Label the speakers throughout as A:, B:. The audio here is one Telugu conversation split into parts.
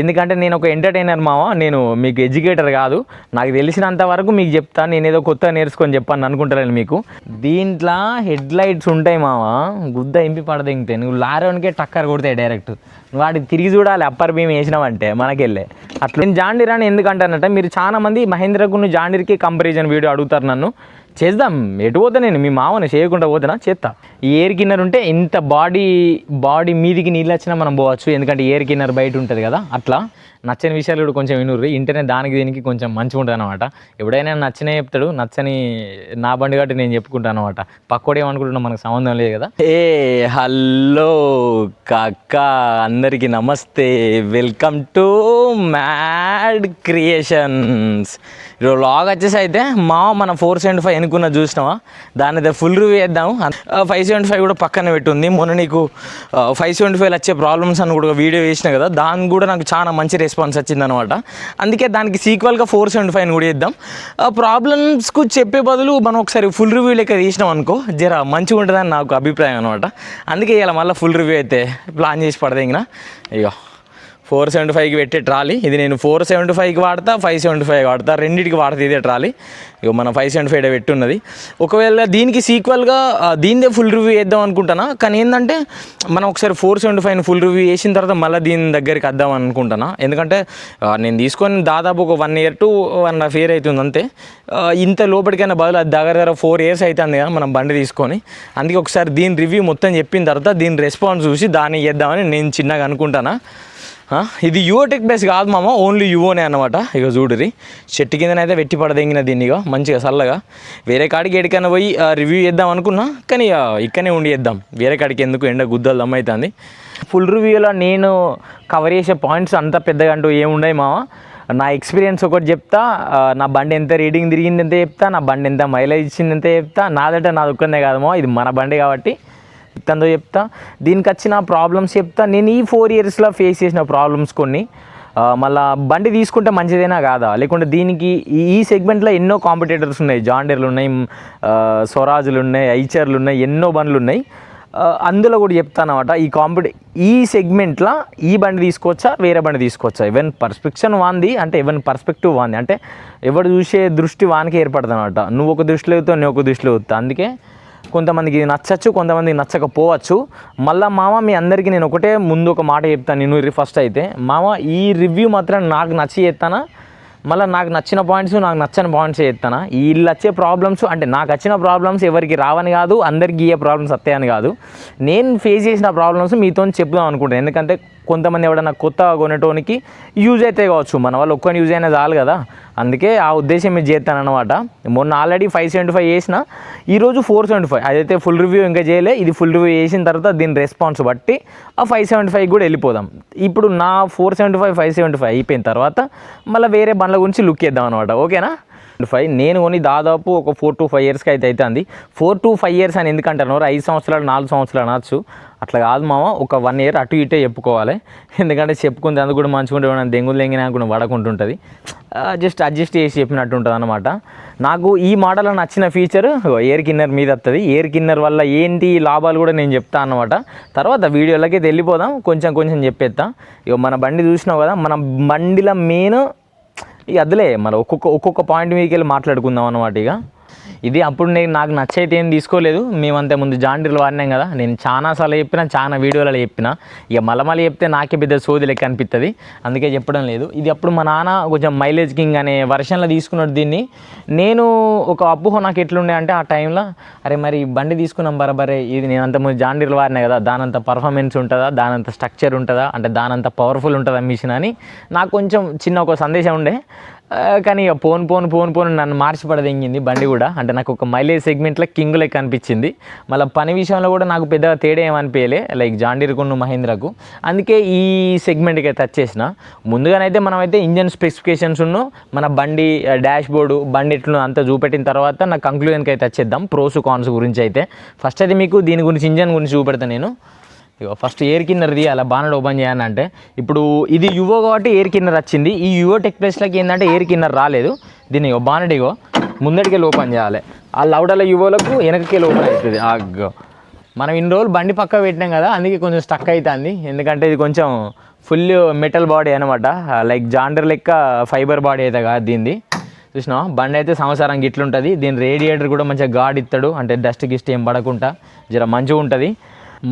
A: ఎందుకంటే నేను ఒక ఎంటర్టైనర్ మావా నేను మీకు ఎడ్యుకేటర్ కాదు నాకు తెలిసినంత వరకు మీకు చెప్తాను నేను ఏదో కొత్త నేర్చుకొని చెప్పాను అనుకుంటారని మీకు దీంట్లో హెడ్ లైట్స్ ఉంటాయి మావా గుద్ద ఇంపి పడదు ఇంకే నువ్వు లారోనికే టక్కర్ కొడతాయి డైరెక్ట్ వాడికి తిరిగి చూడాలి అప్పర్ బీమ్ వేసినామంటే మనకెళ్ళే అట్లా నేను జాండీర్ అని ఎందుకంటానంటే మీరు చాలామంది మహేంద్రకు జాండీర్కి కంపారిజన్ వీడియో అడుగుతారు నన్ను చేద్దాం ఎటు పోతే నేను మీ మామని చేయకుండా పోతేనా చేస్తా ఈ ఎయిర్ కిన్నర్ ఉంటే ఇంత బాడీ బాడీ మీదికి నీళ్ళు వచ్చినా మనం పోవచ్చు ఎందుకంటే ఎయిర్ కిన్నర్ బయట ఉంటుంది కదా అట్లా నచ్చని విషయాలు కూడా కొంచెం వినూరు ఇంటర్నెట్ దానికి దీనికి కొంచెం మంచిగా ఉంటుంది అనమాట ఎప్పుడైనా నచ్చనే చెప్తాడు నచ్చని నా బండి కాబట్టి నేను చెప్పుకుంటాను అనమాట అనుకుంటున్నా మనకు సంబంధం లేదు కదా ఏ హలో కక్క అందరికీ నమస్తే welcome to mad creations vlog వచ్చేసి అయితే మా మనం ఫోర్ సెవెంటీ ఫైవ్ ఎనుకున్న చూసినావా దాని అయితే ఫుల్ రివ్యూ వేద్దాం ఫైవ్ సెవెంటీ ఫైవ్ కూడా పక్కన పెట్టుంది మొన్న నీకు ఫైవ్ సెవెంటీ ఫైవ్ వచ్చే ప్రాబ్లమ్స్ అని కూడా వీడియో వేసిన కదా దాని కూడా నాకు చాలా మంచి రెస్పాన్స్ వచ్చింది అనమాట అందుకే దానికి సీక్వల్గా ఫోర్ సెవెంటీ ఫైవ్ కూడా ఇద్దాం ప్రాబ్లమ్స్కు చెప్పే బదులు మనం ఒకసారి ఫుల్ రివ్యూ లెక్క తీసినాం అనుకో జర మంచిగా ఉంటుందని నాకు అభిప్రాయం అనమాట అందుకే ఇలా మళ్ళీ ఫుల్ రివ్యూ అయితే ప్లాన్ చేసి పడదే ఇంకా ఫోర్ సెవెంటీ ఫైవ్కి పెట్టే ట్రాలీ ఇది నేను ఫోర్ సెవెంటీ ఫైవ్కి వాడతా ఫైవ్ సెవెంటీ ఫైవ్ వాడతా రెండింటికి వాడతా ఇదే ట్రాలీ ఇక మన ఫైవ్ సెవెంటీ ఫైవ్ పెట్టి ఉన్నది ఒకవేళ దీనికి సీక్వల్గా దీనిదే ఫుల్ రివ్యూ చేద్దాం అనుకుంటున్నా కానీ ఏంటంటే మనం ఒకసారి four seventy five full review చేసిన తర్వాత మళ్ళీ దీని దగ్గరికి వద్దాం అనుకుంటున్నా ఎందుకంటే నేను తీసుకొని దాదాపు ఒక one year to one half year అవుతుంది అంతే ఇంత లోపలికైనా బదులు అది దగ్గర దగ్గర ఫోర్ ఇయర్స్ అవుతుంది కదా మనం బండి తీసుకొని అందుకే ఒకసారి దీని రివ్యూ మొత్తం చెప్పిన తర్వాత దీని రెస్పాన్స్ చూసి దాన్ని చేద్దామని నేను చిన్నగా అనుకుంటానా ఇది యువో టెక్ బేస్ కాదు మామ ఓన్లీ యువోనే అనమాట ఇక చూడరి చెట్టు కిందనైతే వెట్టి పడదెంగిన దీన్ని ఇక మంచిగా చల్లగా వేరే కాడికి ఎడికైనా పోయి రివ్యూ చేద్దాం అనుకున్నా కానీ ఇక్కడనే ఉండి చేద్దాం వేరే కాడికి ఎందుకు ఎండ గుద్దలు దమ్మవుతుంది ఫుల్ రివ్యూలో నేను కవర్ చేసే పాయింట్స్ అంత పెద్దగా అంటూ ఏముండయి మామ నా ఎక్స్పీరియన్స్ ఒకటి చెప్తా నా బండి ఎంత రీడింగ్ తిరిగింది ఎంత చెప్తా నా బండి ఎంత మైలేజ్ ఇచ్చింది ఎంత చెప్తా నాదంటే నాది ఒక్కనే కాదమో ఇది మన బండి కాబట్టి ఎత్తందో చెప్తా దీనికి వచ్చిన ప్రాబ్లమ్స్ చెప్తా నేను ఈ ఫోర్ ఇయర్స్లో ఫేస్ చేసిన ప్రాబ్లమ్స్ కొన్ని మళ్ళా బండి తీసుకుంటే మంచిదేనా కాదా లేకుంటే దీనికి ఈ సెగ్మెంట్లో ఎన్నో కాంపిటేటర్స్ ఉన్నాయి జాండీర్లు ఉన్నాయి స్వరాజులు ఉన్నాయి ఐచర్లు ఉన్నాయి ఎన్నో బండ్లు ఉన్నాయి అందులో కూడా చెప్తానమాట ఈ కాంపిటే ఈ సెగ్మెంట్లో ఈ బండి తీసుకోవచ్చా వేరే బండి తీసుకోవచ్చా ఈవెన్ పర్స్పెక్షన్ వాంది అంటే ఈవెన్ పర్స్పెక్టివ్ వాంది అంటే ఎవడు చూసే దృష్టి వానికి ఏర్పడుతుంది అనమాట నువ్వు ఒక దృష్టిలో అవుతావు నేను ఒక దృష్టిలో అవుతావు అందుకే కొంతమందికి ఇది నచ్చచ్చు కొంతమందికి నచ్చకపోవచ్చు మళ్ళీ మామ మీ అందరికీ నేను ఒకటే ముందు ఒక మాట చెప్తాను నేను ఫస్ట్ అయితే మామ ఈ రివ్యూ మాత్రం నాకు నచ్చి చేస్తానా మళ్ళీ నాకు నచ్చిన పాయింట్స్ నాకు నచ్చని పాయింట్స్ చేస్తానా వీళ్ళు వచ్చే ప్రాబ్లమ్స్ అంటే నాకు వచ్చిన ప్రాబ్లమ్స్ ఎవరికి రావని కాదు అందరికి ఏ ప్రాబ్లమ్స్ వస్తాయని కాదు నేను ఫేస్ చేసిన ప్రాబ్లమ్స్ మీతో చెప్దాం అనుకుంటాను ఎందుకంటే కొంతమంది ఎవడన్నా కొత్త కొనేటోనికి యూజ్ అయితే కావచ్చు మన వాళ్ళు ఒక్కని యూజ్ అయినా చాలు కదా అందుకే ఆ ఉద్దేశం మీద చేస్తాను అనమాట మొన్న ఆల్రెడీ ఫైవ్ సెవెంటీ ఫైవ్ చేసిన ఈరోజు ఫోర్ సెవెంటీ ఫైవ్ అదైతే ఫుల్ రివ్యూ ఇంకా చేయలే ఇది ఫుల్ రివ్యూ చేసిన తర్వాత దీని రెస్పాన్స్ బట్టి ఆ ఫైవ్ సెవెంటీ ఫైవ్ కూడా వెళ్ళిపోదాం ఇప్పుడు నా four seventy five five seventy five అయిపోయిన తర్వాత మళ్ళీ వేరే బండ్ల గురించి లుక్ చేద్దాం అనమాట ఓకేనా ఫైవ్ నేను కొని దాదాపు ఒక ఫోర్ టు ఫైవ్ ఇయర్స్కి అయితే అవుతుంది ఫోర్ టు ఫైవ్ ఇయర్స్ అని ఎందుకంటున్నారు ఐదు సంవత్సరాలు నాలుగు సంవత్సరాలు అనొచ్చు అట్లా కాదు మామ ఒక వన్ ఇయర్ అటు ఇటే చెప్పుకోవాలి ఎందుకంటే చెప్పుకుంది అందుకు కూడా మంచిగా ఉంటుంది దెంగులు దెంగినా కూడా వాడకుంటుంటుంది జస్ట్ అడ్జస్ట్ చేసి చెప్పినట్టు ఉంటుంది అనమాట నాకు ఈ మోడల్లో నచ్చిన ఫీచర్ ఎయిర్ కిన్నర్ మీద వస్తుంది ఎయిర్ కిన్నర్ వల్ల ఏంటి లాభాలు కూడా నేను చెప్తాను అనమాట తర్వాత వీడియోలకి వెళ్ళిపోదాం కొంచెం కొంచెం చెప్పేస్తాం ఇక మన బండి చూసినావు కదా మన బండిలో మెయిన్ ఇక అదిలే మరి ఒక్కొక్క ఒక్కొక్క పాయింట్ మీకు వెళ్ళి మాట్లాడుకుందాం అన్నమాట ఇక ఇది అప్పుడు నేను నాకు నచ్చైతే ఏం తీసుకోలేదు మేమంతే ముందు జాండీలు వాడినాం కదా నేను చాలాసార్లు చెప్పిన చాలా వీడియోలలో చెప్పిన ఇక మలమలి చెప్తే నాకే పెద్ద సోది లెక్క అనిపిస్తుంది అందుకే చెప్పడం లేదు ఇది అప్పుడు మా నాన్న కొంచెం మైలేజ్ కింగ్ అనే వర్షన్లో తీసుకున్నాడు దీన్ని నేను ఒక అప్పుహ నాకు ఎట్లుండే అంటే ఆ టైంలో అరే మరి బండి తీసుకున్నాం బరబరే ఇది నేను అంత ముందు జాండీలు వాడినా కదా దానంత పర్ఫార్మెన్స్ ఉంటుందా దానంత స్ట్రక్చర్ ఉంటుందా అంటే దానంత పవర్ఫుల్ ఉంటుందా మిషన్ అని నాకు కొంచెం చిన్న ఒక సందేశం ఉండే కానీ ఇక పోన్ పోన్ పోన్ పోన్ నన్ను మార్చి పడదెంగింది బండి కూడా అంటే నాకు ఒక మైలేజ్ సెగ్మెంట్లో కింగ్ లెక్క అనిపించింది మళ్ళీ పని విషయంలో కూడా నాకు పెద్దగా తేడా ఏమనిపించలే లైక్ జాండీర్ కొన్ను మహేంద్రకు అందుకే ఈ సెగ్మెంట్కి అయితే టచ్ చేసిన ముందుగానైతే మనమైతే ఇంజన్ స్పెసిఫికేషన్స్ ఉన్న మన బండి డాష్ బోర్డు బండి ఎట్లు అంతా చూపెట్టిన తర్వాత నా కంక్లూజన్కి అయితే వచ్చేద్దాం ప్రోస్ కాన్స్ గురించి అయితే ఫస్ట్ అయితే మీకు దీని గురించి ఇంజన్ గురించి చూపెడతాను నేను ఇగో ఫస్ట్ ఎయిర్ కిన్నర్ తీయాలి బానడ్ ఓపెన్ చేయాలని అంటే ఇప్పుడు ఇది యువో కాబట్టి ఎయిర్ కిన్నర్ వచ్చింది ఈ యువో టెక్ ప్లేస్లోకి ఏంటంటే ఎయిర్ కిన్నర్ రాలేదు దీన్ని ఇగో బానడ్ ఇగో ముందటికెళ్ళి ఓపెన్ చేయాలి ఆ లౌడల యువోలకు వెనకకెళ్ళి ఓపెన్ అవుతుంది అగ్గో మనం ఇన్ని రోజులు బండి పక్క పెట్టినాం కదా అందుకే కొంచెం స్టక్ అవుతుంది ఎందుకంటే ఇది కొంచెం ఫుల్ మెటల్ బాడీ అనమాట లైక్ జాండర్ లెక్క ఫైబర్ బాడీ అయితే కాదు దీనిది చూసినా బండి అయితే సంవత్సరానికి ఇట్లుంటుంది దీని రేడియేటర్ కూడా మంచిగా గాడ్ ఇస్తాడు అంటే డస్ట్ గిస్ట్ ఏం పడకుండా జర మంచిగా ఉంటుంది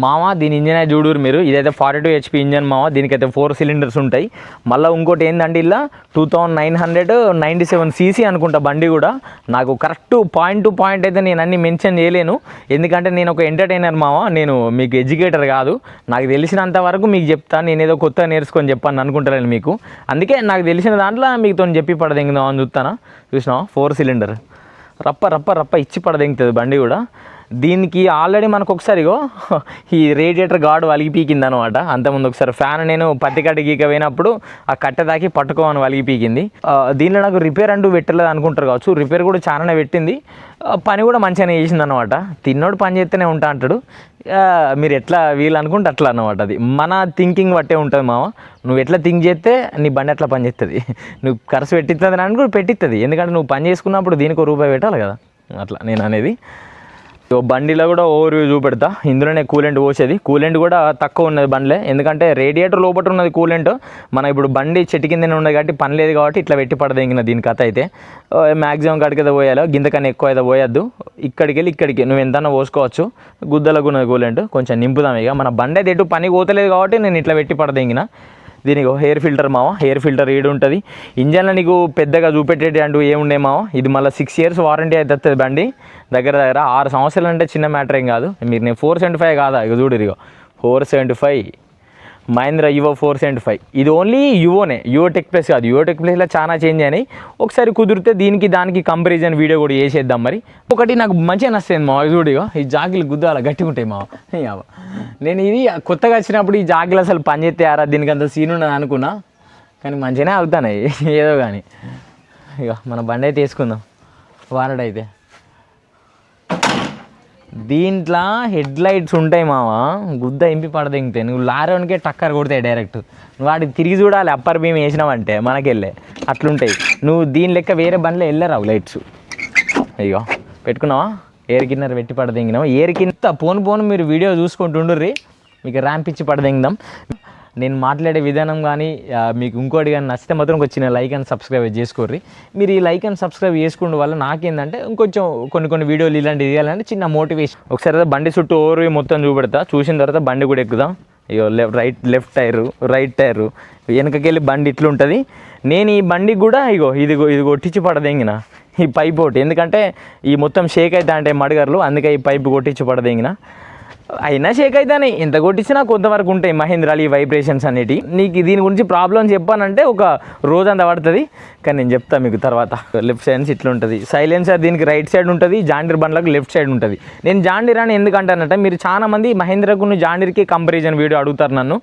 A: మావా దీని ఇంజిన్ అయితే చూడరు మీరు ఇదైతే ఫార్టీ టూ హెచ్పి ఇంజన్ దీనికి దీనికైతే ఫోర్ సిలిండర్స్ ఉంటాయి మళ్ళీ ఇంకోటి ఏంటంటే ఇలా two thousand nine hundred ninety seven CC అనుకుంటా బండి కూడా నాకు కరెక్ట్ పాయింట్ టు పాయింట్ అయితే నేను అన్ని మెన్షన్ చేయలేను ఎందుకంటే నేను ఒక ఎంటర్టైనర్ మావా నేను మీకు ఎడ్యుకేటర్ కాదు నాకు తెలిసినంత వరకు మీకు చెప్తాను నేను ఏదో కొత్త నేర్చుకొని చెప్పాను అనుకుంటారని మీకు అందుకే నాకు తెలిసిన దాంట్లో మీకు తోని చెప్పి పడదెంగుదాం అని చూస్తానా చూసినావా ఫోర్ సిలిండర్ రప్ప రప్ప రప్ప ఇచ్చి పడదెంగుతుంది బండి కూడా దీనికి ఆల్రెడీ మనకు ఒకసారిగో ఈ రేడియేటర్ గాడు వలిగి పీకింది అనమాట అంతకుముందు ఒకసారి ఫ్యాన్ నేను పత్తి కట్ట పోయినప్పుడు ఆ కట్టె దాకి పట్టుకోమని వలిగి పీకింది దీనిలో నాకు రిపేర్ అంటూ పెట్టలేదు అనుకుంటారు కావచ్చు రిపేర్ కూడా చాలానే పెట్టింది పని కూడా మంచిగానే చేసింది అనమాట తిన్నోడు పని చేస్తేనే ఉంటా అంటాడు మీరు ఎట్లా వీళ్ళు అనుకుంటే అట్లా అనమాట అది మన థింకింగ్ బట్టే ఉంటుంది మామ నువ్వు ఎట్లా థింక్ చేస్తే నీ బండి ఎట్లా పని చేస్తుంది నువ్వు ఖర్చు పెట్టిస్తుంది అని కూడా పెట్టిస్తుంది ఎందుకంటే నువ్వు పని చేసుకున్నప్పుడు దీనికి రూపాయి పెట్టాలి కదా అట్లా నేను అనేది బండిలో కూడా ఓవర్ వ్యూ చూపెడతా ఇందులోనే కూలెంట్ పోసేది కూలెంట్ కూడా తక్కువ ఉన్నది బండిలో ఎందుకంటే రేడియేటర్ లోపల ఉన్నది కూలెంట్ మన ఇప్పుడు బండి చెట్టు కిందనే ఉన్నది కాబట్టి పని లేదు కాబట్టి ఇట్లా పెట్టి ఇంకా దీని కథ అయితే మ్యాక్సిమం కాడికి అయితే పోయాలో గింతకన్నా ఎక్కువ అయితే పోయద్దు ఇక్కడికి వెళ్ళి ఇక్కడికి నువ్వు ఎంతైనా పోసుకోవచ్చు గుద్దలకు ఉన్నది కూలెంట్ కొంచెం నింపుదాం ఇక మన బండి అయితే ఎటు పని పోతలేదు కాబట్టి నేను ఇట్లా పెట్టి ఇంకా దీనికి హెయిర్ ఫిల్టర్ మావా హెయిర్ ఫిల్టర్ ఈడు ఉంటుంది ఇంజన్లో నీకు పెద్దగా చూపెట్టేటి అంటూ ఏముండే మావా ఇది మళ్ళీ సిక్స్ ఇయర్స్ వారంటీ అయితే వస్తుంది బండి దగ్గర దగ్గర ఆరు సంవత్సరాలు అంటే చిన్న మ్యాటర్ ఏం కాదు మీరు నేను ఫోర్ సెవెంటీ ఫైవ్ కాదా ఇక చూడు ఇదిగో four seventy five Mahindra Yuvo four seventy five ఇది ఓన్లీ యువోనే యువో టెక్ ప్లస్ కాదు యువో టెక్ ప్లస్లో చాలా చేంజ్ అయినాయి ఒకసారి కుదిరితే దీనికి దానికి కంపారిజన్ వీడియో కూడా చేసేద్దాం మరి ఒకటి నాకు మంచిగా నచ్చింది మా చూడిగా ఈ జాకిలు గుద్దాల గట్టిగా ఉంటాయి మా నేను ఇది కొత్తగా వచ్చినప్పుడు ఈ జాకిలు అసలు పనిచేస్తారా దీనికి అంత సీన్ ఉన్నది అనుకున్నా కానీ మంచిగానే అవుతాను ఏదో కానీ ఇక మన బండి అయితే వేసుకుందాం వారడైతే దీంట్లో హెడ్ లైట్స్ ఉంటాయి మావా గుద్ద ఇంపి పడదు ఇంకే నువ్వు లారీకే టక్కర్ కొడతాయి డైరెక్ట్ వాడికి తిరిగి చూడాలి అప్పర్ బీమ్ వేసినావంటే మనకెళ్ళే అట్లుంటాయి నువ్వు దీని లెక్క వేరే బండ్లో వెళ్ళరావు లైట్స్ అయ్యో పెట్టుకున్నావా ఎయిర్ కిన్నర్ పెట్టి పడదింగినావు ఎయిర్ కింద పోను పోను మీరు వీడియో చూసుకుంటుండ్రీ మీకు ర్యాంప్ ఇచ్చి పడదింగిదాం నేను మాట్లాడే విధానం కానీ మీకు ఇంకోటి కానీ నచ్చితే మాత్రం ఒక చిన్న లైక్ అండ్ సబ్స్క్రైబ్ చేసుకోర్రి మీరు ఈ లైక్ అండ్ సబ్స్క్రైబ్ చేసుకోవడం వల్ల నాకేందంటే ఇంకొంచెం కొన్ని కొన్ని వీడియోలు ఇలాంటివి ఇవ్వాలంటే చిన్న మోటివేషన్ ఒకసారి బండి చుట్టూ ఓవర్ మొత్తం చూపెడతా చూసిన తర్వాత బండి కూడా ఎక్కుదాం అయ్యో left right left tyre right tyre వెనకకెళ్ళి బండి ఇట్లుంటుంది నేను ఈ బండి కూడా ఇగో ఇదిగో ఇది కొట్టించి పడదెంగిన ఈ పైప్ ఒకటి ఎందుకంటే ఈ మొత్తం షేక్ అవుతా అంటే మడగర్లు అందుకే ఈ పైప్ కొట్టించి పడదెంగిన అయినా షేక్ అవుతానే ఎంత కొట్టించినా కొంతవరకు ఉంటాయి మహేంద్రాలు ఈ వైబ్రేషన్స్ అనేటి నీకు దీని గురించి ప్రాబ్లం చెప్పానంటే ఒక రోజంతా పడుతుంది కానీ నేను చెప్తాను మీకు తర్వాత లెఫ్ట్ సైడ్ ఇట్లా ఉంటుంది సైలెన్సర్ దీనికి రైట్ సైడ్ ఉంటుంది జాండీర్ బండ్లకు లెఫ్ట్ సైడ్ ఉంటుంది నేను జాండీర్ అని ఎందుకంటానంట మీరు చాలా మంది మహేంద్రకు జాండీర్కి కంపారిజన్ వీడియో అడుగుతారు నన్ను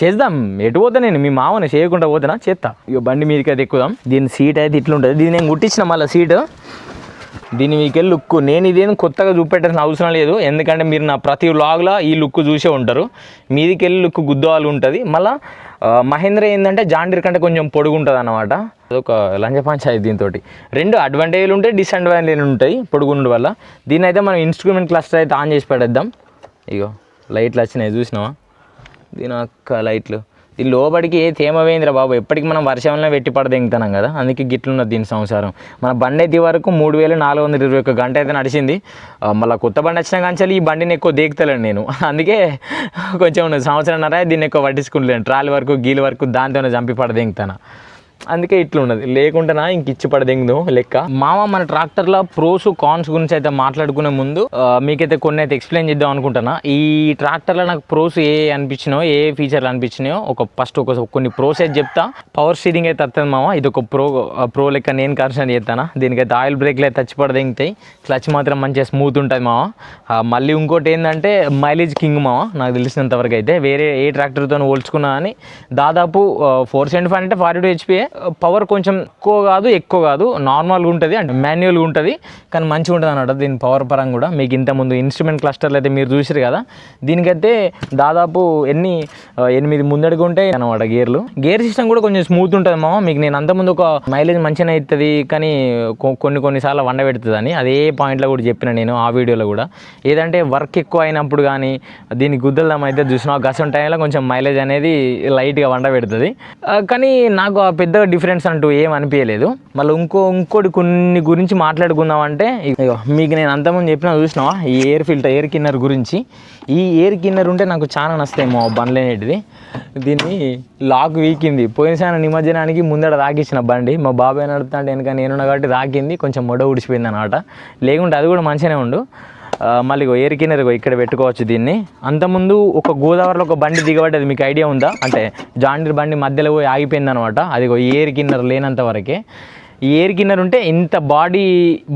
A: చేద్దాం ఎటు పోతా నేను మీ మామని చేయకుండా పోతేనా చేస్తా ఇక బండి మీదకి అయితే ఎక్కుదాం దీని సీట్ అయితే ఇట్లుంటుంది దీన్ని నేను కుట్టించిన మళ్ళీ సీటు దీన్ని మీకే లుక్ నేను ఇదేం కొత్తగా చూపెట్టాల్సిన అవసరం లేదు ఎందుకంటే మీరు నా ప్రతి వ్లాగ్లో ఈ లుక్ చూసే ఉంటారు మీదికెళ్ళి లుక్ గుద్దవాళ్ళు ఉంటుంది మళ్ళీ మహేంద్ర ఏంటంటే జాండీర్ కంటే కొంచెం పొడుగు ఉంటుంది అనమాట అదొక లంజపాంచాయి దీంతో రెండు అడ్వాంటేజ్లు ఉంటాయి డిసడ్వాంటేజ్లు ఉంటాయి పొడుగుండ వల్ల దీని అయితే మనం ఇన్స్ట్రుమెంట్ క్లస్టర్ అయితే ఆన్ చేసి పెడేద్దాం ఇగో లైట్లు వచ్చినాయి చూసినావా దీని లైట్లు ఈ లోబడికి ఏ తేమవేంద్ర బాబు ఎప్పటికి మనం వర్షంలో వెట్టి పడదెంగుతున్నాం కదా అందుకే గిట్లున్నది దీని సంసారం మన బండి అయితే వరకు మూడు వేల నాలుగు వందల ఇరవై ఒక్క గంట అయితే నడిచింది మళ్ళీ కొత్త బండి వచ్చిన కాంచాలి ఈ బండిని ఎక్కువ దేగుతలేను నేను అందుకే కొంచెం అన్నారా దీన్ని ఎక్కువ పట్టించుకుంటలేను ట్రాలీ వరకు గీల వరకు దాంతోనే చంపి పడదెంగుతాను అందుకే ఇట్లా ఉన్నది లేకుండానా ఇంక ఇచ్చి పడదెంగదు లెక్క మామ మన ట్రాక్టర్ల ప్రోస్ కాన్స్ గురించి అయితే మాట్లాడుకునే ముందు మీకైతే కొన్ని అయితే ఎక్స్ప్లెయిన్ చేద్దాం అనుకుంటున్నా ఈ ట్రాక్టర్లో నాకు ప్రోస్ ఏ అనిపించినో ఏ ఫీచర్లు అనిపించినాయో ఒక ఫస్ట్ ఒక కొన్ని ప్రోస్ అయితే చెప్తా పవర్ స్టీరింగ్ అయితే వస్తుంది మామ ఇది ఒక ప్రో ప్రో లెక్క నేను కన్సర్న్ చేస్తాను దీనికైతే ఆయిల్ బ్రేక్లు అయితే టచ్ పడదెంగుతాయి క్లచ్ మాత్రం మంచిగా స్మూత్ ఉంటుంది మామ మళ్ళీ ఇంకోటి ఏంటంటే మైలేజ్ కింగ్ మామ నాకు తెలిసినంత వరకు అయితే వేరే ఏ ట్రాక్టర్తో పోల్చుకున్నా అని దాదాపు ఫోర్ సెవెంటీ ఫైవ్ అంటే ఫార్టీ టూ హెచ్పిఏ పవర్ కొంచెం ఎక్కువ కాదు ఎక్కువ కాదు నార్మల్గా ఉంటుంది అంటే మాన్యువల్గా ఉంటుంది కానీ మంచిగా ఉంటుంది అన్నమాట దీని పవర్ పరంగా కూడా మీకు ఇంతకుముందు ఇన్స్ట్రుమెంట్ క్లస్టర్లు అయితే మీరు చూసారు కదా దీనికైతే దాదాపు ఎన్ని ఎనిమిది ముందడుగు ఉంటాయి అనమాట గేర్లు గేర్ సిస్టమ్ కూడా కొంచెం స్మూత్ ఉంటుంది మా మీకు నేను అంతకుముందు ఒక మైలేజ్ మంచిగా అవుతుంది కానీ కొన్ని కొన్నిసార్లు వండ అని అదే పాయింట్లో కూడా చెప్పిన నేను ఆ వీడియోలో కూడా ఏదంటే వర్క్ ఎక్కువ అయినప్పుడు కానీ దీని గుద్దలదాం అయితే చూసిన గసం టైంలో కొంచెం మైలేజ్ అనేది లైట్గా వండ పెడుతుంది కానీ నాకు ఆ పెద్ద డిఫరెన్స్ అంటూ ఏం అనిపించలేదు మళ్ళీ ఇంకో ఇంకోటి కొన్ని గురించి మాట్లాడుకుందాం అంటే మీకు నేను అంతమంది చెప్పినా చూసినావా ఈ ఎయిర్ ఫిల్టర్ ఎయిర్ కిన్నర్ గురించి ఈ ఎయిర్ కిన్నర్ ఉంటే నాకు చాలా నస్తాయి బండ్లు బండ్లేనేటిది దీన్ని లాక్ వీకింది పోయినసారి నిమజ్జనానికి ముందర రాకిచ్చిన బండి మా బాబాయ్ అంటే వెనక నేనున్న కాబట్టి రాకింది కొంచెం మొడ ఊడిచిపోయింది అనమాట లేకుంటే అది కూడా మంచిగానే ఉండు మళ్ళీ ఎయిర్ కిన్నర్ ఇక్కడ పెట్టుకోవచ్చు దీన్ని అంతకుముందు ఒక గోదావరిలో ఒక బండి దిగబడ్డది మీకు ఐడియా ఉందా అంటే జాండీర్ బండి మధ్యలో పోయి ఆగిపోయింది అనమాట అది ఎయిర్ కిన్నర్ లేనంత వరకే ఎయిర్ కిన్నర్ ఉంటే ఇంత బాడీ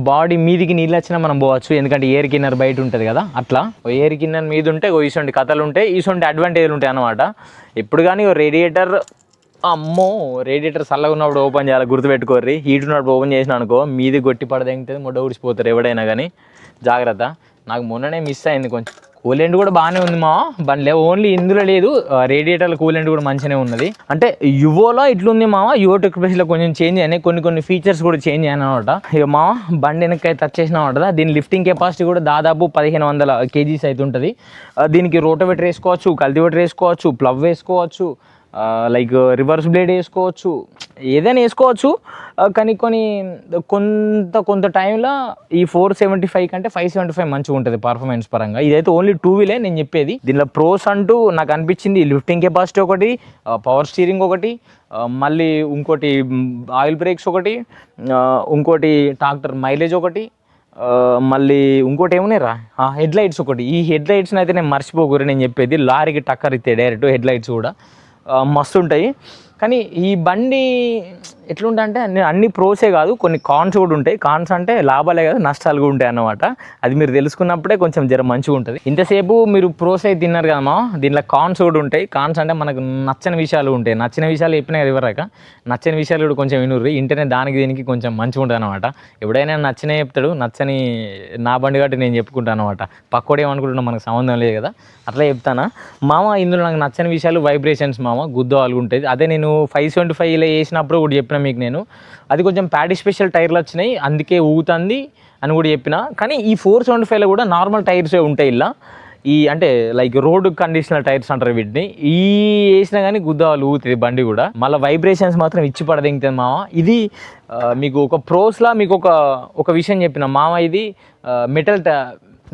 A: బాడీ మీదికి నీళ్ళు వచ్చినా మనం పోవచ్చు ఎందుకంటే ఎయిర్ కిన్నర్ బయట ఉంటుంది కదా అట్లా ఎయిర్ కిన్నర్ మీద ఉంటే ఇసొంటి కథలు ఉంటాయి ఇసొంటి అడ్వాంటేజ్లు ఉంటాయి అనమాట ఇప్పుడు కానీ రేడియేటర్ అమ్మో రేడియేటర్ చల్లగా ఉన్నప్పుడు ఓపెన్ చేయాలి గుర్తుపెట్టుకోర్రి హీట్ ఉన్నప్పుడు ఓపెన్ చేసిన అనుకో మీది గొట్టి పడదెంగుతుంది మొడ్డ ఊడిసిపోతారు ఎవడైనా కానీ జాగ్రత్త నాకు మొన్ననే మిస్ అయింది కొంచెం కూలెంట్ కూడా బాగానే ఉంది మా లేవు ఓన్లీ ఇందులో లేదు రేడియేటర్ల కూలెంట్ కూడా మంచిగానే ఉన్నది అంటే యువోలో ఇట్లుంది మామ యువో టెక్స్లో కొంచెం చేంజ్ అయినాయి కొన్ని కొన్ని ఫీచర్స్ కూడా చేంజ్ అయినా అనమాట ఇక మామ బండి వెనక టచ్ చేసిన ఉంటుంది దీని లిఫ్టింగ్ కెపాసిటీ కూడా దాదాపు పదిహేను వందల కేజీస్ అయితే ఉంటుంది దీనికి రోటోవేటర్ వేసుకోవచ్చు కల్టివేటర్ వేసుకోవచ్చు ప్లవ్ వేసుకోవచ్చు లైక్ రివర్స్ బ్లేడ్ వేసుకోవచ్చు ఏదైనా వేసుకోవచ్చు కానీ కొన్ని కొంత కొంత టైంలో ఈ ఫోర్ సెవెంటీ ఫైవ్ కంటే ఫైవ్ సెవెంటీ ఫైవ్ మంచిగా ఉంటుంది పర్ఫార్మెన్స్ పరంగా ఇదైతే ఓన్లీ టూ వీలే నేను చెప్పేది దీనిలో ప్రోస్ అంటూ నాకు అనిపించింది లిఫ్టింగ్ కెపాసిటీ ఒకటి పవర్ స్టీరింగ్ ఒకటి మళ్ళీ ఇంకోటి ఆయిల్ బ్రేక్స్ ఒకటి ఇంకోటి ట్రాక్టర్ మైలేజ్ ఒకటి మళ్ళీ ఇంకోటి రా హెడ్ లైట్స్ ఒకటి ఈ హెడ్ లైట్స్ని అయితే నేను మర్చిపోకూరు నేను చెప్పేది లారీకి టక్కర్ ఇస్తే డైరెక్ట్ హెడ్ లైట్స్ కూడా మస్తు ఉంటాయి కానీ ఈ బండి ఎట్లుంటే అన్ని ప్రోసే కాదు కొన్ని కాన్స్ కూడా ఉంటాయి కాన్స్ అంటే లాభాలే కాదు నష్టాలు కూడా ఉంటాయి అన్నమాట అది మీరు తెలుసుకున్నప్పుడే కొంచెం జర మంచిగా ఉంటుంది ఇంతసేపు మీరు ప్రోస్ అయితే తిన్నారు కదమ్మా దీనిలో కాన్స్ కూడా ఉంటాయి కాన్స్ అంటే మనకు నచ్చని విషయాలు ఉంటాయి నచ్చిన విషయాలు చెప్పినా కదా ఇవ్వరాక నచ్చని విషయాలు కూడా కొంచెం వినూరు ఇంటనే దానికి దీనికి కొంచెం మంచిగా ఉంటుంది అనమాట ఎప్పుడైనా నచ్చనే చెప్తాడు నచ్చని నా బండి కాబట్టి నేను చెప్పుకుంటాను అనమాట పక్కోడే అనుకుంటున్నా మనకు సంబంధం లేదు కదా అట్లా చెప్తానా మామ ఇందులో నాకు నచ్చని విషయాలు వైబ్రేషన్స్ మామ గుద్దో ఉంటాయి అదే నేను నేను ఫైవ్ సెవెంటీ ఫైవ్ ఇలా వేసినప్పుడు కూడా చెప్పిన మీకు నేను అది కొంచెం ప్యాడీ స్పెషల్ టైర్లు వచ్చినాయి అందుకే ఊగుతుంది అని కూడా చెప్పిన కానీ ఈ ఫోర్ సెవెంటీ ఫైవ్లో కూడా నార్మల్ టైర్సే ఉంటాయి ఇలా ఈ అంటే లైక్ రోడ్ కండిషనల్ టైర్స్ అంటారు వీటిని ఈ వేసినా కానీ గుద్దాలు ఊగుతుంది బండి కూడా మళ్ళీ వైబ్రేషన్స్ మాత్రం ఇచ్చి పడదింగుతుంది మామ ఇది మీకు ఒక ప్రోస్లా మీకు ఒక ఒక విషయం చెప్పిన మామ ఇది మెటల్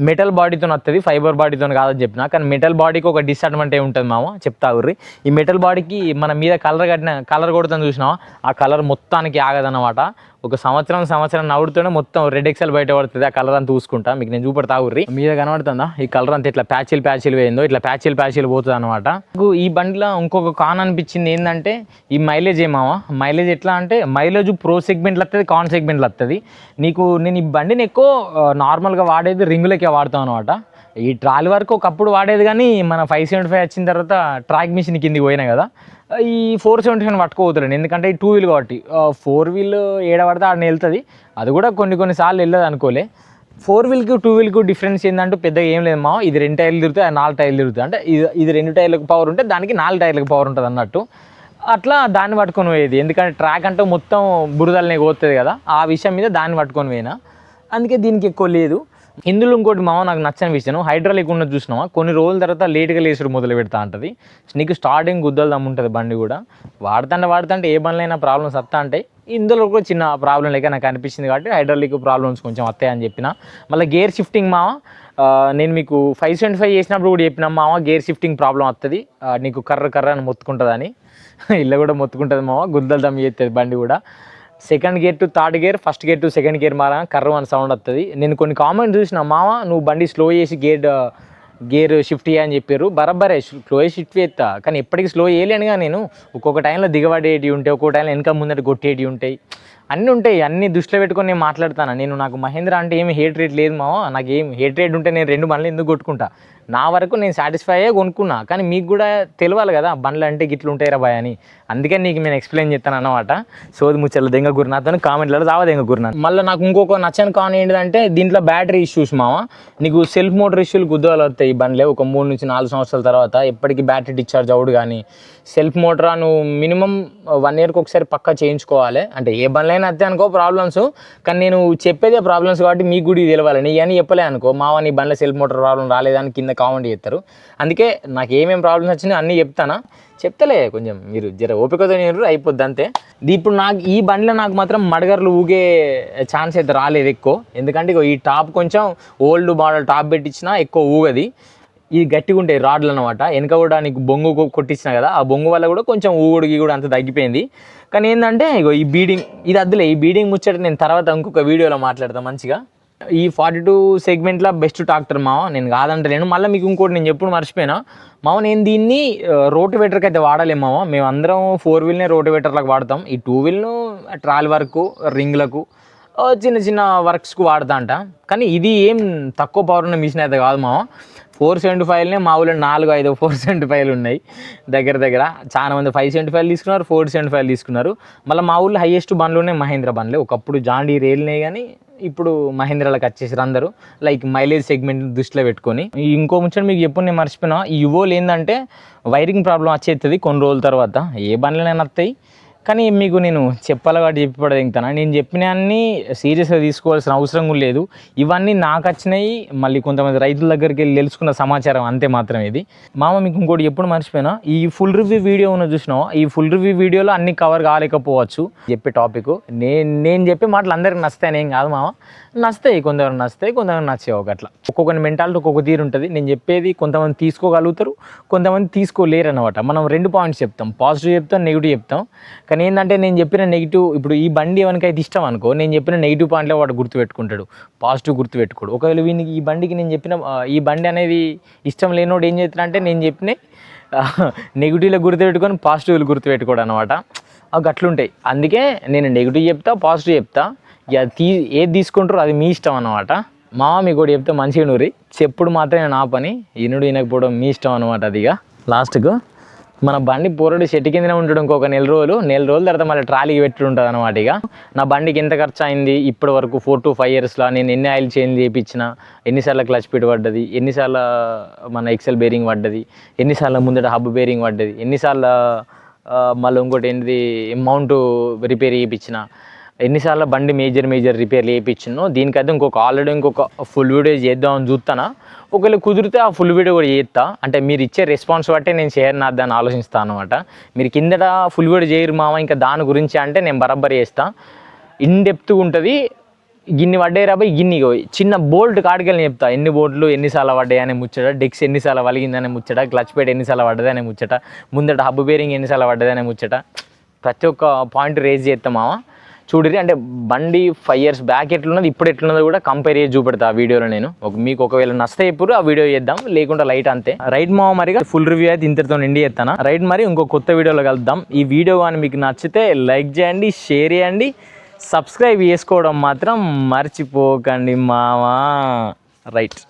A: మెటల్ బాడీతో వస్తుంది ఫైబర్ బాడీతో కాదని చెప్పిన కానీ మెటల్ బాడీకి ఒక డిసడ్వాంటేజ్ ఉంటుంది మామ చెప్తా ఉర్రి ఈ మెటల్ బాడీకి మన మీద కలర్ కట్టిన కలర్ కొడుతుంది చూసినావా ఆ కలర్ మొత్తానికి ఆగదన్నమాట ఒక సంవత్సరం సంవత్సరం నవ్వుడుతోనే మొత్తం రెడ్ ఎక్సెల్ బయట పడుతుంది ఆ కలర్ అంతా చూసుకుంటా మీకు నేను చూపెడతా తాగుర్రి మీద కనబడుతుందా ఈ కలర్ అంతా ఇట్లా ప్యాచిల్ ప్యాచిల్ పోయిందో ఇట్లా ప్యాచిల్ ప్యాచిల్ పోతుంది అనమాట ఈ బండిలో ఇంకొక కాన్ అనిపించింది ఏంటంటే ఈ మైలేజ్ ఏమావా మైలేజ్ ఎట్లా అంటే మైలేజ్ ప్రో సెగ్మెంట్లు వస్తుంది కాన్ సెగ్మెంట్లు వస్తుంది నీకు నేను ఈ బండిని ఎక్కువ నార్మల్గా వాడేది రింగులకే వాడతాను అనమాట ఈ ట్రాల్ వరకు ఒకప్పుడు వాడేది కానీ మన ఫైవ్ సెవెంటీ ఫైవ్ వచ్చిన తర్వాత ట్రాక్ మిషన్ కింది పోయినా కదా ఈ ఫోర్ సెవెంటీ ఫైవ్ పట్టుకోవద్దులేండి ఎందుకంటే ఈ టూ వీల్ కాబట్టి ఫోర్ వీల్ ఏడ పడితే ఆడని వెళ్తుంది అది కూడా కొన్ని కొన్ని సార్లు వెళ్ళదు అనుకోలే ఫోర్ వీల్కి టూ వీల్కి డిఫరెన్స్ ఏంటంటే పెద్దగా ఏం లేదు మా ఇది రెండు టైర్లు తిరుగుతాయి నాలుగు టైర్లు తిరుగుతాయి అంటే ఇది ఇది రెండు టైర్లకు పవర్ ఉంటే దానికి నాలుగు టైర్లకు పవర్ ఉంటుంది అన్నట్టు అట్లా దాన్ని పట్టుకొని పోయేది ఎందుకంటే ట్రాక్ అంటే మొత్తం బురదలనే కోతుంది కదా ఆ విషయం మీద దాన్ని పట్టుకొని పోయినా అందుకే దీనికి ఎక్కువ లేదు ఇందులో ఇంకోటి మామ నాకు నచ్చని విషయం హైడ్రాలిక్ ఉన్నది చూసినామా కొన్ని రోజుల తర్వాత లేట్గా లేసుడు మొదలు పెడతా ఉంటుంది నీకు స్టార్టింగ్ గుద్దలు దమ్ముంటుంది బండి కూడా వాడుతుంటే వాడుతుంటే ఏ బండ్లైనా ప్రాబ్లమ్స్ వస్తా ఉంటాయి ఇందులో కూడా చిన్న ప్రాబ్లం లేక నాకు అనిపించింది కాబట్టి హైడ్రాలిక్ ప్రాబ్లమ్స్ కొంచెం వస్తాయని చెప్పిన మళ్ళీ గేర్ షిఫ్టింగ్ మామ నేను మీకు ఫైవ్ సెవెంటీ ఫైవ్ చేసినప్పుడు కూడా చెప్పిన మామ గేర్ షిఫ్టింగ్ ప్రాబ్లం వస్తుంది నీకు కర్ర కర్ర అని మొత్తుకుంటుందని ఇల్లు కూడా మొత్తుకుంటుంది మామ గుద్దలు దమ్ చేస్తుంది బండి కూడా second gear to third gear first gear to second gear మార కర్ర అని సౌండ్ వస్తుంది నేను కొన్ని కామెంట్స్ చూసిన మామ నువ్వు బండి స్లో చేసి గేర్ గేర్ షిఫ్ట్ అని చెప్పారు బరాబరే స్లో షిఫ్ట్ చేస్తా కానీ ఎప్పటికీ స్లో చేయలేనుగా నేను ఒక్కొక్క టైంలో దిగబడేటివి ఉంటాయి ఒక్కొక్క టైంలో వెనక ముందర కొట్టేటివి ఉంటాయి అన్నీ ఉంటాయి అన్ని దృష్టిలో పెట్టుకొని నేను మాట్లాడతాను నేను నాకు మహేంద్ర అంటే ఏమి హేట్ రేట్ లేదు మా నాకు ఏం హేట్ రేట్ ఉంటే నేను రెండు బండ్లు ఎందుకు కొట్టుకుంటా నా వరకు నేను సాటిస్ఫై అయ్యే కొనుక్కున్నా కానీ మీకు కూడా తెలియాలి కదా బండ్లు అంటే గిట్లు ఉంటాయి రా బాయ్ అని అందుకే నీకు నేను ఎక్స్ప్లెయిన్ చేస్తాను అన్నమాట సోది ముచ్చల దెంగ గురునాథ్ అని కామెంట్లలో రావా దెంగ గురినాథ్ మళ్ళీ నాకు ఇంకొక నచ్చని కాని ఏంటంటే దీంట్లో బ్యాటరీ ఇష్యూస్ మామ నీకు సెల్ఫ్ మోటర్ ఇష్యూలు గుద్దాలు వస్తాయి ఈ బండ్లే ఒక మూడు నుంచి నాలుగు సంవత్సరాల తర్వాత ఎప్పటికీ బ్యాటరీ డిశ్చార్జ్ అవుడు కానీ సెల్ఫ్ మోటార్ నువ్వు మినిమం వన్ ఇయర్కి ఒకసారి పక్కా చేయించుకోవాలి అంటే ఏ బండ్లైనా అంతే అనుకో ప్రాబ్లమ్స్ కానీ నేను చెప్పేదే ప్రాబ్లమ్స్ కాబట్టి మీకు కూడా ఇది తెలియాలి నీ అని చెప్పలే అనుకో మావ నీ బండ్ల సెల్ఫ్ మోటార్ ప్రాబ్లం రాలేదని కింద కామెంట్ చేస్తారు అందుకే నాకు ఏమేమి ప్రాబ్లమ్స్ వచ్చినా అన్నీ చెప్తానా చెప్తలే కొంచెం మీరు జర ఓపికతో నేను అయిపోద్ది అంతే ఇప్పుడు నాకు ఈ బండిలో నాకు మాత్రం మడగర్లు ఊగే ఛాన్స్ అయితే రాలేదు ఎక్కువ ఎందుకంటే ఈ టాప్ కొంచెం ఓల్డ్ మోడల్ టాప్ పెట్టించినా ఎక్కువ ఊగది ఇది గట్టిగా ఉంటాయి రాడ్లు అనమాట వెనక కూడా నీకు బొంగు కొట్టించిన కదా ఆ బొంగు వల్ల కూడా కొంచెం ఊగుడికి కూడా అంత తగ్గిపోయింది కానీ ఏంటంటే ఇగో ఈ బీడింగ్ ఇది అద్దులే ఈ బీడింగ్ ముచ్చట నేను తర్వాత ఇంకొక వీడియోలో మాట్లాడతాను మంచిగా ఈ ఫార్టీ టూ సెగ్మెంట్లో బెస్ట్ ట్రాక్టర్ మావ నేను కాదంటలేను మళ్ళీ మీకు ఇంకోటి నేను ఎప్పుడు మర్చిపోయినా మావ నేను దీన్ని రోటివేటర్కి అయితే వాడలేము మావ అందరం ఫోర్ వీల్నే రోటివేటర్లకు వాడతాం ఈ టూ వీల్ను ట్రాల్ వరకు రింగ్లకు చిన్న చిన్న వర్క్స్కు వాడతా అంట కానీ ఇది ఏం తక్కువ పవర్ ఉన్న మిషన్ అయితే కాదు మావా ఫోర్ సెంట్ ఫైల్నే మా ఊళ్ళో నాలుగు ఐదు ఫోర్ సెంట్ ఫైల్ ఉన్నాయి దగ్గర దగ్గర చాలా మంది ఫైవ్ సెంట్ ఫైవ్ తీసుకున్నారు ఫోర్ సెంట్ ఫైవ్ తీసుకున్నారు మళ్ళీ మా ఊళ్ళో హైయెస్ట్ బండ్లు ఉన్నాయి మహేంద్ర బండ్లే ఒకప్పుడు జాండీ రేలినాయి కానీ ఇప్పుడు మహేంద్రాలకు వచ్చేసారు అందరూ లైక్ మైలేజ్ సెగ్మెంట్ దృష్టిలో పెట్టుకొని ఇంకో ముచ్చట మీకు చెప్పు నేను మర్చిపోయినా ఈ యువోలు ఏంటంటే వైరింగ్ ప్రాబ్లం వచ్చేస్తుంది కొన్ని రోజుల తర్వాత ఏ బండ్లనైనా వస్తాయి కానీ మీకు నేను చెప్పాలి కాబట్టి చెప్పబడ నేను చెప్పిన అన్ని సీరియస్గా తీసుకోవాల్సిన అవసరం కూడా లేదు ఇవన్నీ నాకు వచ్చినాయి మళ్ళీ కొంతమంది రైతుల దగ్గరికి వెళ్ళి తెలుసుకున్న సమాచారం అంతే మాత్రం ఇది మామ మీకు ఇంకోటి ఎప్పుడు మర్చిపోయినా ఈ ఫుల్ రివ్యూ వీడియో ఉన్న చూసినావు ఈ ఫుల్ రివ్యూ వీడియోలో అన్ని కవర్ కాలేకపోవచ్చు చెప్పే టాపిక్ నేను నేను చెప్పే మాటలు అందరికి నచ్చుతాయి ఏం కాదు మామ నచ్చుతాయి కొందరు నచ్చుతాయి కొందరు నచ్చేవి ఒకట్లా ఒక్కొక్కరి మెంటాలిటీ ఒక్కొక్క తీరు ఉంటుంది నేను చెప్పేది కొంతమంది తీసుకోగలుగుతారు కొంతమంది తీసుకోలేరు అనమాట మనం రెండు పాయింట్స్ చెప్తాం పాజిటివ్ చెప్తాం నెగిటివ్ చెప్తాం కానీ ఏంటంటే నేను చెప్పిన నెగిటివ్ ఇప్పుడు ఈ బండి ఎవరికైతే ఇష్టం అనుకో నేను చెప్పిన నెగిటివ్ పాయింట్లో వాడు గుర్తుపెట్టుకుంటాడు పాజిటివ్ గుర్తుపెట్టుకోడు ఒకవేళ వీనికి ఈ బండికి నేను చెప్పిన ఈ బండి అనేది ఇష్టం లేనోడు ఏం చేస్తున్నా అంటే నేను చెప్పిన నెగిటివ్లో గుర్తుపెట్టుకొని పాజిటివ్లు గుర్తుపెట్టుకోడు అనమాట అవి అట్లుంటాయి అందుకే నేను నెగిటివ్ చెప్తా పాజిటివ్ చెప్తా ఇక తీ ఏది తీసుకుంటారో అది మీ ఇష్టం అనమాట మా మీకు కూడా చెప్తే మంచిగా నూరి చెప్పుడు మాత్రమే నా పని ఇనుడు వినకపోవడం మీ ఇష్టం అనమాట అదిగా లాస్ట్కు మన బండి పూరడు చెట్టు కిందనే ఉంటాడు ఇంకొక నెల రోజులు నెల రోజుల తర్వాత మళ్ళీ ట్రాలీకి పెట్టి ఉంటుంది అనమాట ఇక నా బండికి ఎంత ఖర్చు అయింది ఇప్పటి వరకు ఫోర్ టు ఫైవ్ ఇయర్స్లో నేను ఎన్ని ఆయిల్ చేంజ్ చేయించిన ఎన్నిసార్లు క్లచ్ పిట్ పడ్డది ఎన్నిసార్లు మన ఎక్సెల్ బేరింగ్ పడ్డది ఎన్నిసార్లు ముందట హబ్ బేరింగ్ పడ్డది ఎన్నిసార్లు మళ్ళీ ఇంకోటి ఏంటిది మౌంట్ రిపేర్ చేయించిన ఎన్నిసార్లు బండి మేజర్ మేజర్ రిపేర్లు వేయించినో దీనికైతే ఇంకొక ఆల్రెడీ ఇంకొక ఫుల్ వీడియో చేద్దాం అని చూస్తానా ఒకవేళ కుదిరితే ఆ ఫుల్ వీడియో కూడా చేస్తా అంటే మీరు ఇచ్చే రెస్పాన్స్ బట్టి నేను షేర్ నాద్దాన్ని ఆలోచిస్తాను అనమాట మీరు కిందట ఫుల్ వీడియో చేయరు మామ ఇంకా దాని గురించి అంటే నేను బరబ్బర్ చేస్తా ఇన్ డెప్త్గా ఉంటుంది గిన్ని పడ్డాయి రాబోయి గిన్ని చిన్న బోల్ట్ కాడికెళ్ళి చెప్తా ఎన్ని బోల్ట్లు ఎన్నిసార్లు పడ్డాయి అనే ముచ్చట డెక్స్ ఎన్నిసార్లు వలిగిందనే ముచ్చట క్లచ్ పేట్ ఎన్నిసార్లు పడ్డది అనే ముచ్చట ముందట హబ్బు బేరింగ్ ఎన్నిసార్లు పడ్డదనే ముచ్చట ప్రతి ఒక్క పాయింట్ రేజ్ చేస్తాం మామ చూడరి అంటే బండి ఫైవ్ ఇయర్స్ బ్యాక్ ఎట్లున్నది ఇప్పుడు ఎట్లున్నది కూడా కంపేర్ చేసి చూపెడతా ఆ వీడియోలో నేను మీకు ఒకవేళ నస్తే ఎప్పుడు ఆ వీడియో చేద్దాం లేకుండా లైట్ అంతే రైట్ మా మరిగా ఫుల్ రివ్యూ అయితే ఇంతటితో నిండి చేస్తాను రైట్ మరి ఇంకో కొత్త వీడియోలో కలుద్దాం ఈ వీడియో కానీ మీకు నచ్చితే లైక్ చేయండి షేర్ చేయండి సబ్స్క్రైబ్ చేసుకోవడం మాత్రం మర్చిపోకండి మావా రైట్